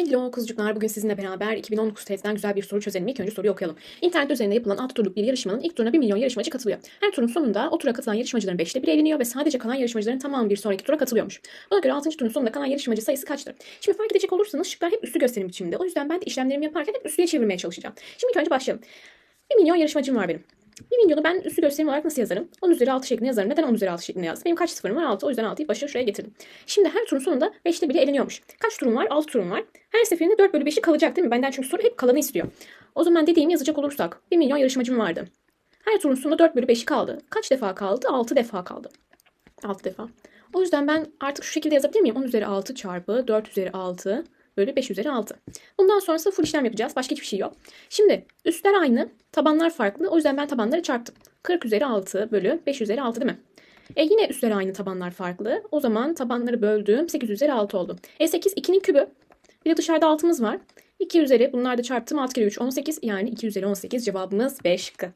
Hello kızcıklar bugün sizinle beraber 2019 testten güzel bir soru çözelim. İlk önce soruyu okuyalım. İnternet üzerinde yapılan 6 turluk bir yarışmanın ilk turuna 1 milyon yarışmacı katılıyor. Her turun sonunda o tura katılan yarışmacıların 5'te 1'i eleniyor ve sadece kalan yarışmacıların tamamı bir sonraki tura katılıyormuş. Buna göre 6. turun sonunda kalan yarışmacı sayısı kaçtır? Şimdi fark edecek olursanız şıklar hep üstü gösterim biçiminde. O yüzden ben de işlemlerimi yaparken hep üstüye çevirmeye çalışacağım. Şimdi ilk önce başlayalım. 1 milyon yarışmacım var benim. 1 milyonu ben üstü gösterim olarak nasıl yazarım? 10 üzeri 6 şeklinde yazarım. Neden 10 üzeri 6 şeklinde yazdım? Benim kaç sıfırım var? 6. O yüzden 6'yı başa şuraya getirdim. Şimdi her turun sonunda 5'te biri eleniyormuş. Kaç turum var? 6 turum var. Her seferinde 4 bölü 5'i kalacak değil mi? Benden çünkü soru hep kalanı istiyor. O zaman dediğimi yazacak olursak 1 milyon yarışmacım vardı. Her turun sonunda 4 bölü 5'i kaldı. Kaç defa kaldı? 6 defa kaldı. 6 defa. O yüzden ben artık şu şekilde yazabilir miyim? 10 üzeri 6 çarpı 4 üzeri 6 bölü 5 üzeri 6. Bundan sonrası full işlem yapacağız. Başka hiçbir şey yok. Şimdi üstler aynı, tabanlar farklı. O yüzden ben tabanları çarptım. 40 üzeri 6 bölü 5 üzeri 6 değil mi? E yine üstler aynı, tabanlar farklı. O zaman tabanları böldüğüm 8 üzeri 6 oldu. E 8 2'nin kübü. Bir de dışarıda 6'mız var. 2 üzeri bunlar da çarptım 6 kere 3 18 yani 2 üzeri 18 cevabımız 5 şıkkı.